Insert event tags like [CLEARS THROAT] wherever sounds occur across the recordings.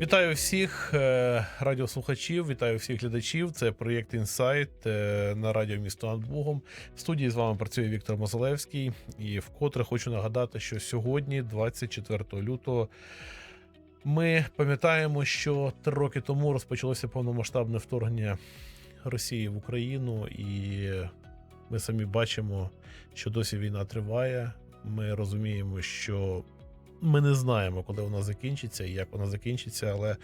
Вітаю всіх е, радіослухачів, вітаю всіх глядачів. Це проєкт Інсайт е, на радіо місто над Богом. В студії з вами працює Віктор Мозалевський. І вкотре хочу нагадати, що сьогодні, 24 лютого, ми пам'ятаємо, що три роки тому розпочалося повномасштабне вторгнення Росії в Україну, і ми самі бачимо, що досі війна триває. Ми розуміємо, що ми не знаємо, коли вона закінчиться і як вона закінчиться, але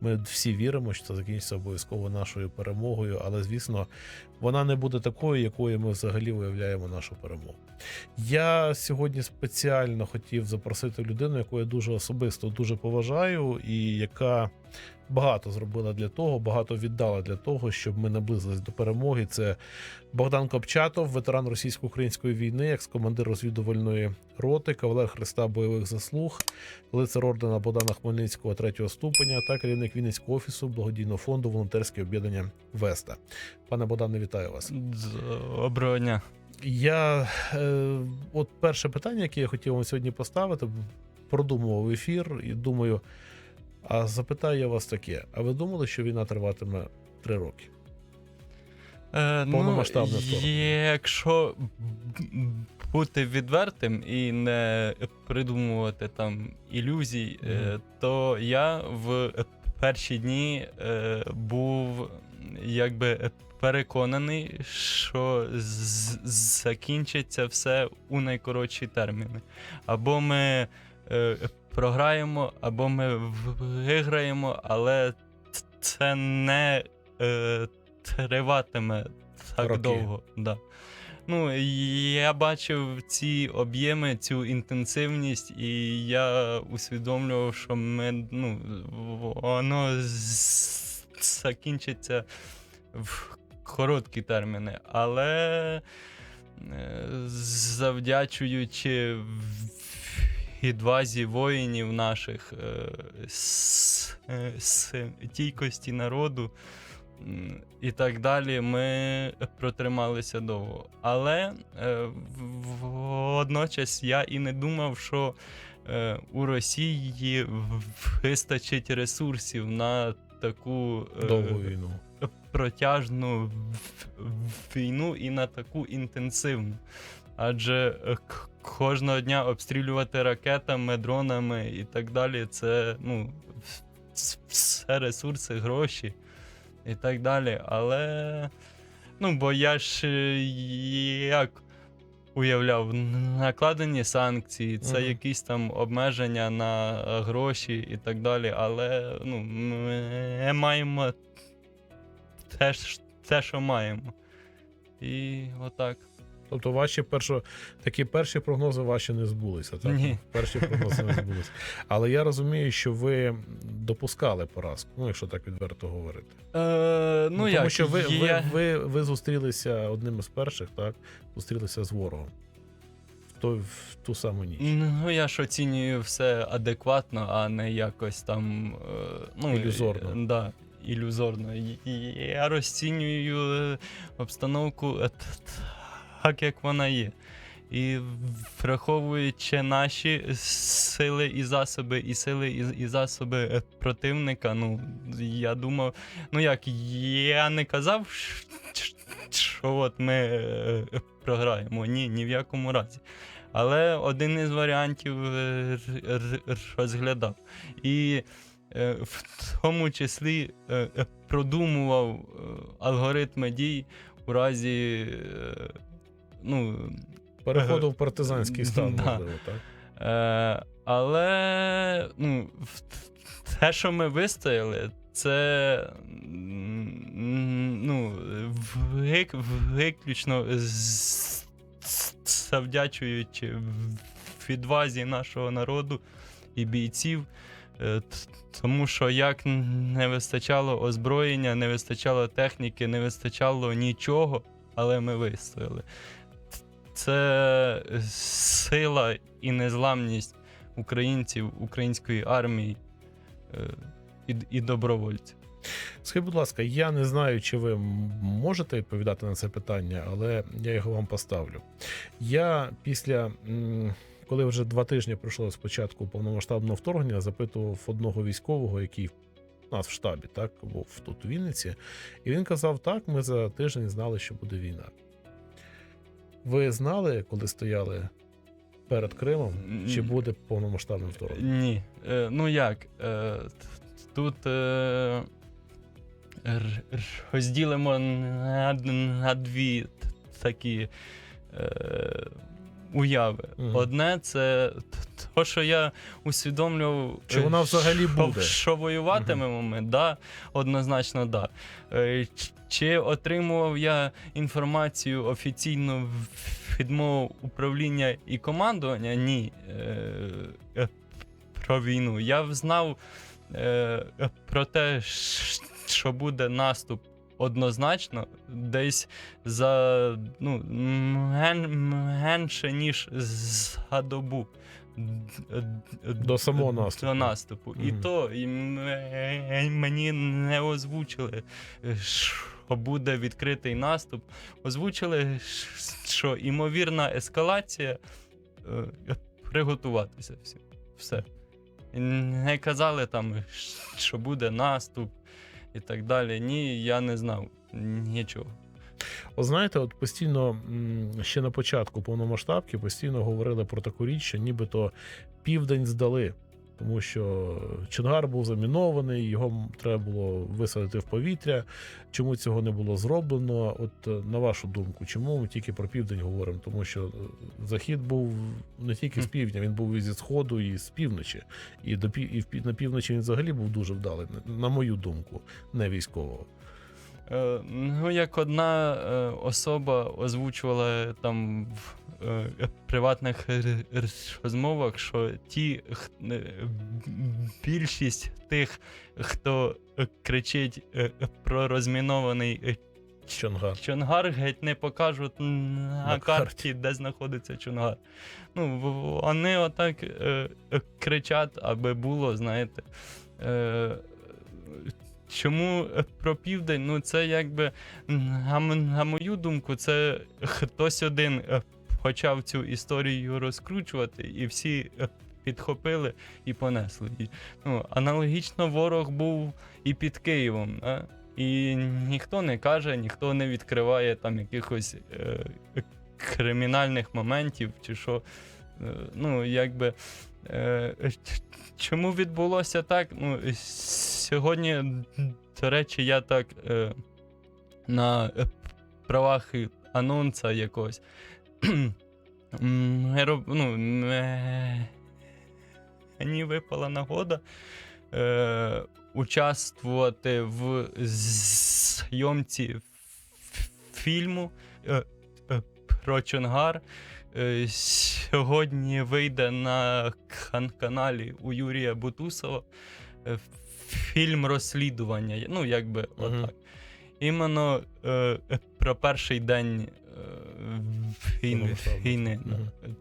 ми всі віримо, що це закінчиться обов'язково нашою перемогою. Але звісно, вона не буде такою, якою ми взагалі уявляємо нашу перемогу. Я сьогодні спеціально хотів запросити людину, яку я дуже особисто дуже поважаю, і яка багато зробила для того, багато віддала для того, щоб ми наблизились до перемоги. Це Богдан Копчатов, ветеран російсько-української війни, екс-командир розвідувальної роти, кавалер Христа бойових заслуг, лицар ордена Богдана Хмельницького третього ступеня та керівник Вінницького офісу благодійного фонду волонтерське об'єднання Веста. Пане Богдане, вітаю вас. Доброго дня. Я е, от перше питання, яке я хотів вам сьогодні поставити, продумував ефір і думаю, а запитаю я вас таке: а ви думали, що війна триватиме три роки? Е, Повномасштабне ну, якщо бути відвертим і не придумувати там ілюзій, е, то я в перші дні е, був якби переконаний, що закінчиться все у найкоротші терміни. Або ми е, програємо, або ми виграємо, але це не е, триватиме так Роки. довго. Да. Ну, я бачив ці об'єми, цю інтенсивність, і я усвідомлював, що ми, ну, воно закінчиться в короткі терміни. Але е, завдячуючи відвазі воїнів наших, е, е, стійкості народу і так далі, ми протрималися довго. Але е, водночас я і не думав, що е, у Росії вистачить ресурсів на таку е, Довгу війну. протяжну війну і на таку інтенсивну. Адже е, кожного дня обстрілювати ракетами, дронами і так далі, це ну, все ресурси, гроші і так далі. Але ну, бо я ж е, як уявляв, накладені санкції, це угу. якісь там обмеження на е, гроші і так далі. Але ну, ми маємо те, те, що маємо. І отак. Тобто, ваші першо, такі перші прогнози ваші не збулися. Так? Ні. Перші прогнози не збулися. Але я розумію, що ви допускали поразку, ну якщо так відверто говорити. Е, ну, тому як, що ви, ви, ви, ви зустрілися одним із перших, так? Зустрілися з ворогом в, той, в ту саму ніч. Ну, я ж оцінюю все адекватно, а не якось там. е, ну, Ілюзорно. е, Да, ілюзорно. Я розцінюю е, обстановку е, так, як вона є. І враховуючи наші сили і засоби, і сили і, і засоби е, противника, ну я думав, ну як я не казав, що от ми е, програємо. Ні, ні в якому разі. Але один із варіантів е, розглядав. І е, в тому числі е, е, продумував е, алгоритми дій у разі. Е, Ну, Переходив в партизанський стан, можливо, так? Е, але ну, те, що ми вистояли, це ну, вик, виключно завдячуючи відвазі нашого народу і бійців. Е, Тому що як не вистачало озброєння, не вистачало техніки, не вистачало нічого, але ми вистояли. Це сила і незламність українців, української армії е, і, і добровольців. Скажіть, будь ласка, я не знаю, чи ви можете відповідати на це питання, але я його вам поставлю. Я після коли вже два тижні пройшло з початку повномасштабного вторгнення, запитував одного військового, який у нас в штабі, так, був тут у Вінниці, і він казав: так, ми за тиждень знали, що буде війна. Ви знали, коли стояли перед Кримом, чи буде повномасштабне вторгнення? Ні. Е, ну як? Е, тут е, розділимо на, на дві такі е, уяви. Мгм. Одне це т- то, що я усвідомлював, Чи е, вона взагалі що, буде? Що воюватимемо ми, да, однозначно, да. Е, ч- Чи отримував я інформацію офіційно від мого управління і командування? Ні. Е, е, Про війну. Я знав е, е, про те, що буде наступ однозначно, десь за ну, менше, ніж за добу. До самого наступу. До наступу. І то і мені не озвучили, що буде відкритий наступ. Озвучили, що імовірна ескалація е, приготуватися. всі. Все. Не казали там, що буде наступ і так далі. Ні, я не знав нічого. От знаєте, от постійно ще на початку повномасштабки постійно говорили про таку річ, що нібито південь здали, тому що Чонгар був замінований, його треба було висадити в повітря. Чому цього не було зроблено? От е, на вашу думку, чому ми тільки про південь говоримо? Тому що е, захід був не тільки з півдня, він був і зі сходу, і з півночі. І до і на півночі він взагалі був дуже вдалий, на мою думку, не військового. Е, ну, як одна особа озвучувала там в приватних р- р- розмовах, що ті е, більшість тих, хто е, кричить е, про розмінований е, Чонгар. Чонгар, геть не покажуть на, На карті, карті. де знаходиться Чонгар. Ну, вони отак е, е, кричать, аби було, знаєте. Е, Чому е, про південь? Ну, це якби, на, мою думку, це хтось один е, почав цю історію розкручувати, і всі е, підхопили і понесли. І, ну, аналогічно ворог був і під Києвом. А? І ніхто не каже, ніхто не відкриває там якихось е, кримінальних моментів чи що. Е, ну, якби. Е, чому відбулося так? Ну, сьогодні, до речі, я так е, на е, правах анонса якогось. [CLEARS THROAT] ну, ме- мені випала нагода е, участвувати в зйомці фільму е, е, про Чонгар. Е, Сьогодні вийде на кан- каналі у Юрія Бутусова е, фільм розслідування. Ну, якби Мгм. отак. Іменно е, е, про перший день е, війни. Війни.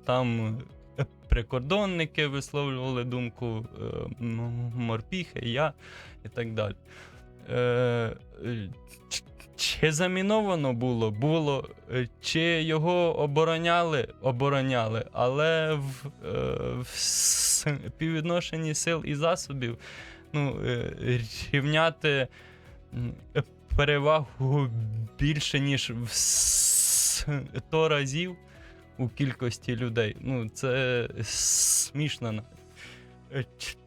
Там е, прикордонники висловлювали думку, е, морпіхи, я і так далі. Е, Чи заміновано було? Було. Чи його обороняли? Обороняли. Але в, в співвідношенні сил і засобів ну, рівняти перевагу більше, ніж в [LAUGHS] 100 разів у кількості людей. Ну, це смішно. Е,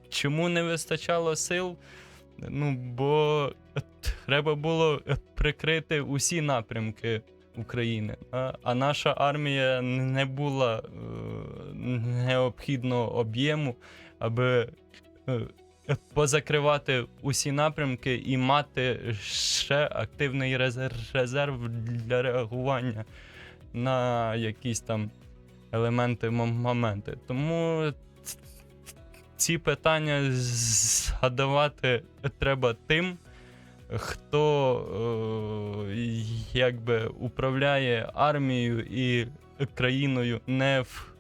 Чому не вистачало сил? Ну, бо треба було е, прикрити усі напрямки України. А, наша армія не була е, необхідного об'єму, аби е, е, [LAUGHS] позакривати усі напрямки і мати ще активний резерв, для реагування на якісь там елементи, моменти. Тому ці питання задавати треба тим, хто е, якби управляє армією і країною не в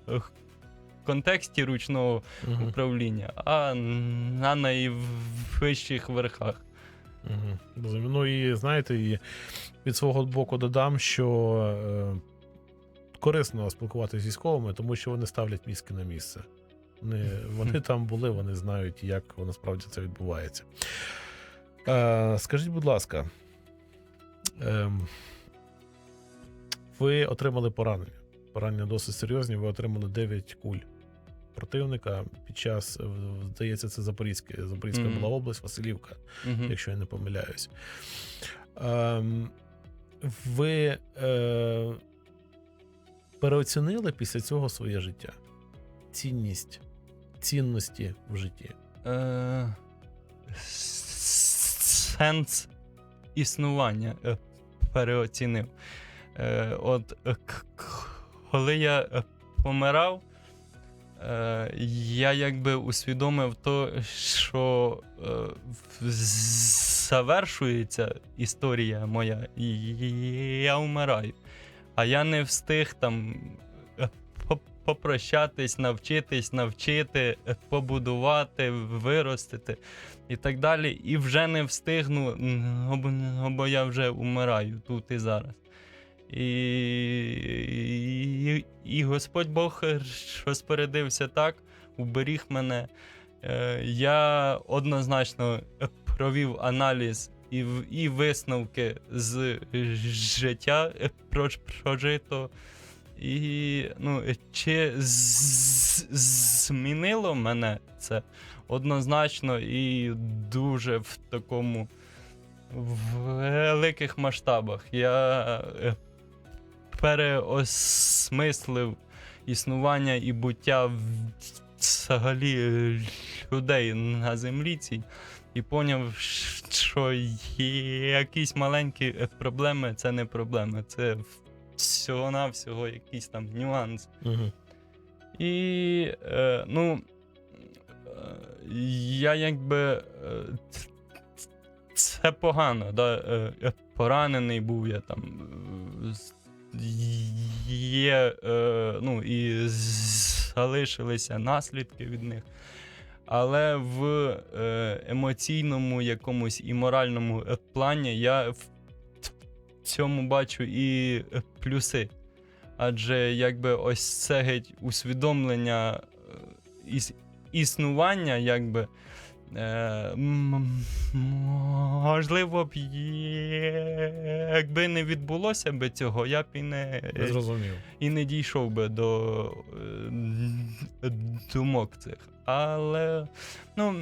контексті ручного Мгм. управління, а на найвищих верхах. Розумію. Ну і знаєте, і від свого боку додам, що е, корисно спілкуватися з військовими, тому що вони ставлять мізки на місце. Вони, вони там були, вони знають, як насправді це відбувається. Е, скажіть, будь ласка, ем, ви отримали поранення. Поранення досить серйозні. Ви отримали 9 куль противника під час, е, здається, це Запорізьке. Запорізька Мгм. була область, Василівка, Мгм. якщо я не помиляюсь. Ем, ви е, переоцінили після цього своє життя? Цінність, цінності в житті. Е, сенс існування е, переоцінив. Е, От коли я помирав, я якби усвідомив то, що е, завершується історія моя, і я вмираю. А я не встиг там е, попрощатись, навчитись, навчити, е, побудувати, виростити і так далі. І вже не встигну, бо- я вже умираю тут і зараз. І, і, і Господь Бог розпорядився так, уберіг мене. Е, Я однозначно провів аналіз і, і висновки з життя прожито. І ну, чи змінило мене це однозначно і дуже в такому великих масштабах. Я е, переосмислив існування і буття взагалі е, людей на землі цій. І поняв, що якісь маленькі е, проблеми це не проблеми, це всього-навсього якийсь там нюанс. Угу. І е, ну, е, я якби. Це погано, да? поранений був я там. Є, е, ну, і залишилися наслідки від них. Але в е, емоційному якомусь і моральному е, плані я в цьому бачу і плюси. Адже якби ось це геть усвідомлення е, іс, існування, якби. Е, можливо б, якби не відбулося би цього, я б і не, Зрозумів. і не дійшов би до е, думок цих. Але ну,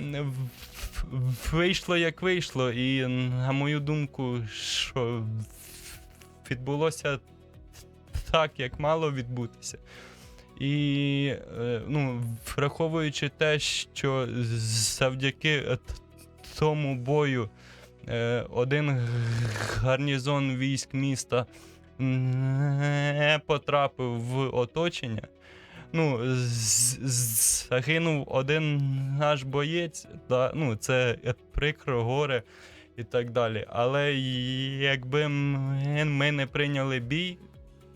вийшло як вийшло, і на мою думку, що відбулося так, як мало відбутися. І е, ну, враховуючи те, що завдяки тому бою е, один гарнізон військ міста не потрапив в оточення. Ну, загинув один наш боєць, да, ну, це е, прикро, горе і так далі. Але якби ми не прийняли бій,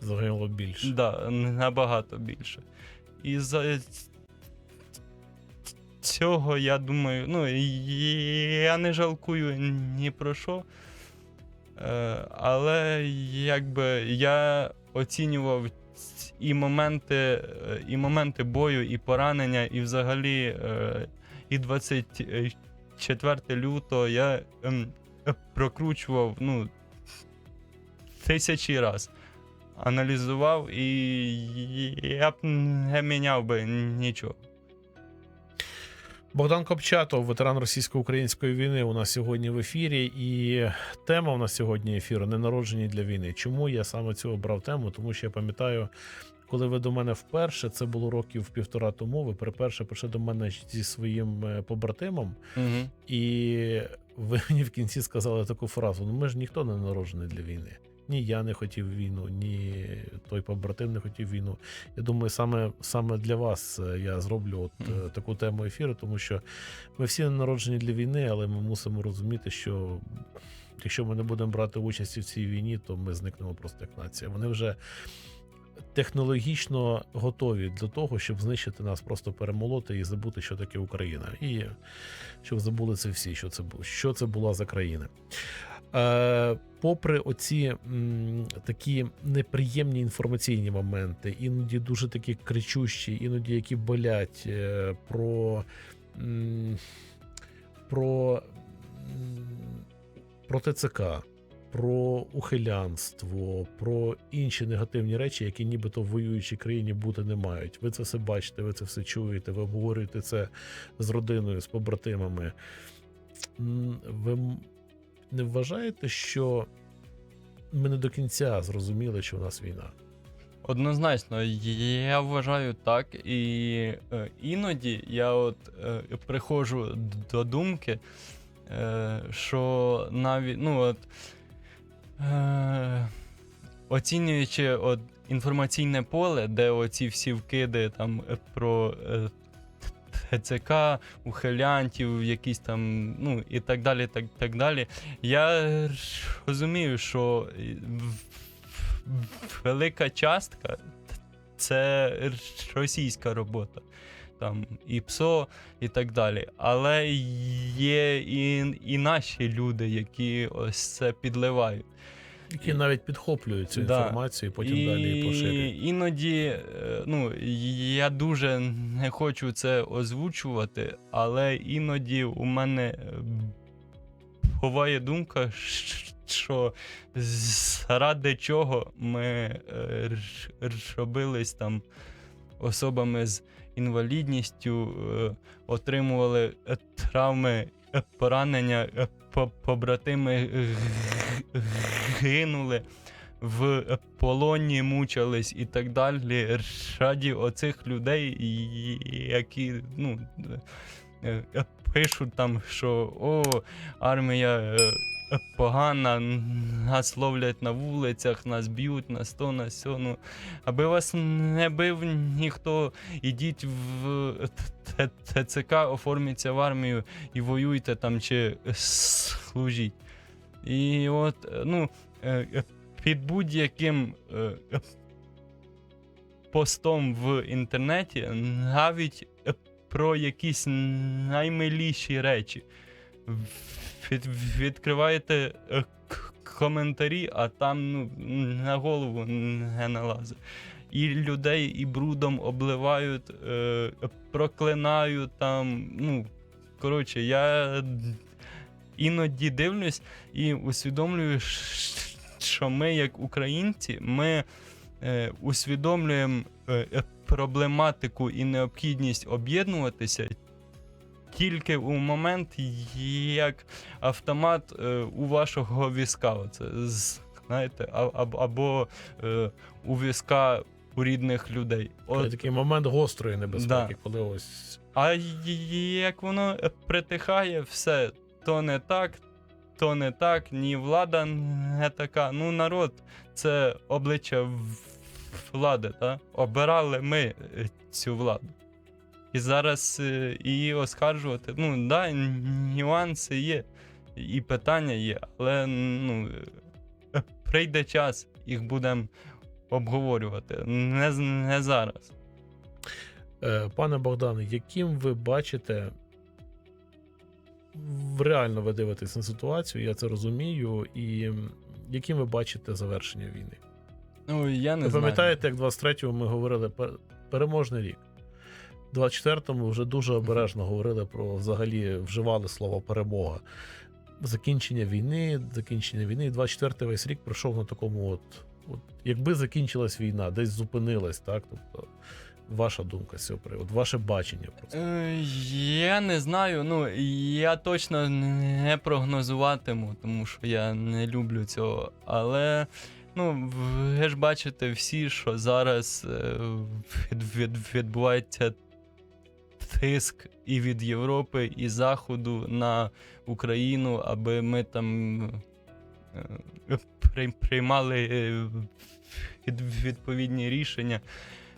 Загинуло більше. Да, набагато більше. І за цього я думаю, ну, я не жалкую ні про що. Е, Але якби я оцінював і моменти, е, і моменти бою, і поранення, і взагалі е, і 24 лютого я ем, е, прокручував ну, тисячі раз аналізував, і я б не міняв би нічого. Богдан Копчатов, ветеран російсько-української війни, у нас сьогодні в ефірі. І тема у нас сьогодні ефіру не народжені для війни. Чому я саме цю обрав тему? Тому що я пам'ятаю, коли ви до мене вперше, це було років півтора тому. Ви перше прийшли до мене зі своїм е, побратимом, Угу. і ви мені в кінці сказали таку фразу: ну ми ж ніхто не народжений для війни. Ні, я не хотів війну, ні той побратим не хотів війну. Я думаю, саме, саме для вас е, я зроблю от Мгм. таку тему ефіру, тому що ми всі народжені для війни, але ми мусимо розуміти, що якщо ми не будемо брати участі в цій війні, то ми зникнемо просто як нація. Вони вже технологічно готові для того, щоб знищити нас, просто перемолоти і забути, що таке Україна. І щоб забули це всі, що це було, що це була за країна. Е, попри оці м, такі неприємні інформаційні моменти, іноді дуже такі кричущі, іноді які болять е, про, м, про, про ТЦК, про ухилянство, про інші негативні речі, які нібито в воюючій країні бути не мають. Ви це все бачите, ви це все чуєте, ви обговорюєте це з родиною, з побратимами. Ви не вважаєте, що ми не до кінця зрозуміли, що у нас війна? Однозначно, я вважаю так. І е, іноді я от е, приходжу до думки, е, що навіть ну от. Е, оцінюючи от інформаційне поле, де оці всі вкиди там е, про е, ТЦК, ухилянтів, якісь там, ну і так далі, так, так далі. Я розумію, що е, велика частка це російська робота. Там і ПСО, і так далі. Але є і, і наші люди, які ось це підливають. Які навіть підхоплюють цю Да. інформацію і потім далі поширюють. іноді, е, ну, я дуже не хочу це озвучувати, але іноді у мене е, буває думка, що заради чого ми е, робились там особами з інвалідністю, отримували травми, поранення, е, побратими гинули в полоні мучились і так далі. Раді оцих людей, які ну, е, е, пишуть там, що о, армія е, е, нас ловлять на вулицях, нас б'ють, нас то, на сьо. Ну, аби вас не бив ніхто, ідіть в ТЦК, оформіться в армію і воюйте там чи служіть. І от, е, ну, е, е, під будь-яким е, е, постом в інтернеті, навіть е, про якісь наймиліші речі. Від, відкриваєте е, коментарі, а там ну, на голову не налазить. І людей і брудом обливають, е, проклинають там. Ну, коротше, я іноді дивлюсь і усвідомлюю, що ми, як українці, ми е, усвідомлюємо е, проблематику і необхідність об'єднуватися тільки у момент, як автомат е, у вашого візка. Оце, знаєте, а- або, або е, у візка у рідних людей. Це От, такий момент гострої небезпеки, Да. коли ось а як воно притихає, все то не так, то не так, ні влада не така. Ну, народ це обличчя влади, та? обирали ми е, цю владу. І зараз е, її оскаржувати. Ну, да, нюанси є, і питання є, але ну, е, прийде час, їх будемо обговорювати. Не, не зараз. Е, Пане Богдане, яким ви бачите, реально ви дивитесь на ситуацію, я це розумію, і яким ви бачите завершення війни? Ну, я не Ви знаю. пам'ятаєте, як 23-му ми говорили пер- переможний рік. 24-му вже дуже обережно говорили про взагалі вживали слово перемога. Закінчення війни, закінчення війни. І 24-й весь рік пройшов на такому от, от. Якби закінчилась війна, десь зупинилась, так? Тобто, ваша думка з цього приводу, ваше бачення про це. Я не знаю. Ну я точно не прогнозуватиму, тому що я не люблю цього. Але ну, ви ж бачите всі, що зараз е, від, від, відбувається тиск і від Європи, і Заходу на Україну, аби ми там е, приймали е, відповідні рішення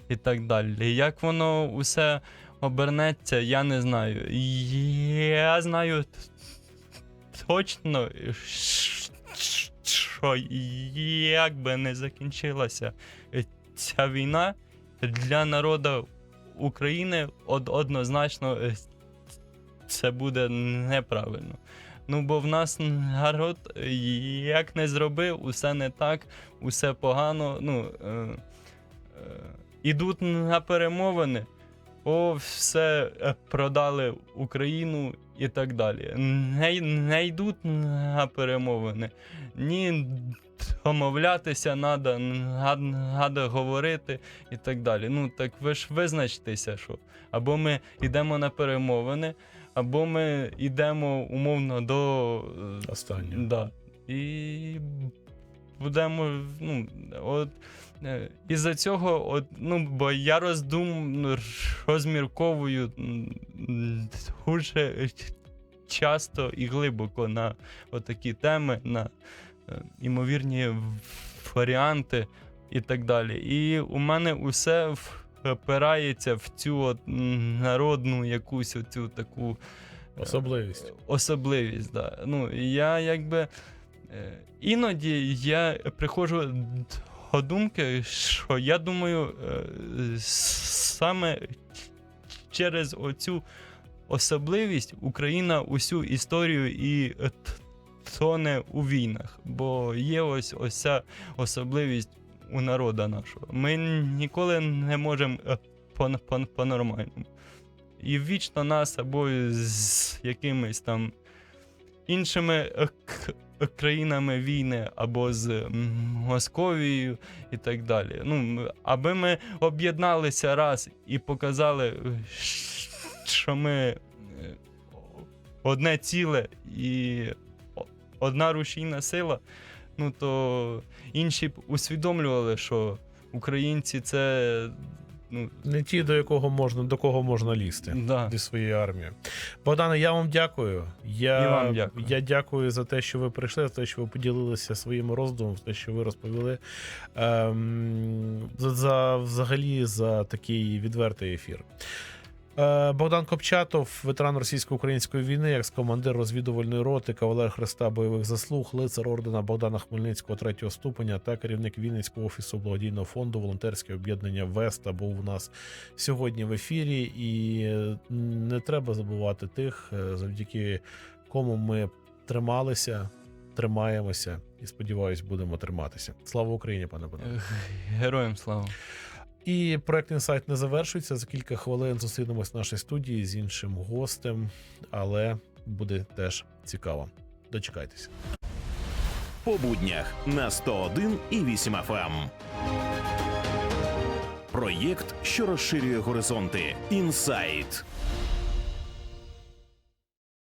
і так далі. Як воно усе обернеться, я не знаю. Я знаю точно, що як би не закінчилася ця війна для народу України од- однозначно е, це буде неправильно. Ну, бо в нас народ е, як не зробив, усе не так, усе погано. Ну, е, е, ідуть на перемовини, о, все е, продали Україну і так далі. Не, не йдуть на перемовини. Ні, домовлятися треба, треба говорити і так далі. Ну, так ви ж визначтеся, що або ми йдемо на перемовини, або ми йдемо умовно до е, Останнє. Да. І будемо. Ну, от, із-за цього, от, ну, бо я роздум, розмірковую дуже часто і глибоко на такі теми, на е, імовірні варіанти і так далі. І у мене усе впирається в цю от народну якусь оцю таку е, Особливість. особливість. Да. Ну, я якби. е, Іноді я приходжу думки, що я думаю, е, саме через оцю особливість Україна усю історію і тоне у війнах. Бо є ось ця особливість у народа нашого. Ми ніколи не можемо е, по- по- по-нормальному. І вічно нас або з якимись там іншими е, країнами війни, або з Московією і так далі. Ну, аби ми об'єдналися раз і показали, е, що ми е, одне ціле і одна рушійна сила, ну то інші б усвідомлювали, що українці це. Ну, Не ті, до якого можна, до кого можна лізти. да. Зі своєю армією. Богдане, я вам дякую. Я, І вам дякую. я дякую за те, що ви прийшли, за те, що ви поділилися своїми роздумами, за те, що ви розповіли. Ем, за, за взагалі за такий відвертий ефір. Е, Богдан Копчатов, ветеран російсько-української війни, екс-командир розвідувальної роти, кавалер Хреста бойових заслуг, лицар ордена Богдана Хмельницького третього ступеня та керівник Вінницького офісу благодійного фонду волонтерське об'єднання Веста був у нас сьогодні в ефірі. І е, не треба забувати тих, е, завдяки кому ми трималися, тримаємося і сподіваюсь, будемо триматися. Слава Україні, пане Богдане. Героям слава. І проект інсайт не завершується. За кілька хвилин зустрінемось в нашій студії з іншим гостем, але буде теж цікаво. Дочекайтеся. по буднях на 101 і 8 FM. Проєкт, що розширює горизонти. Інсайт.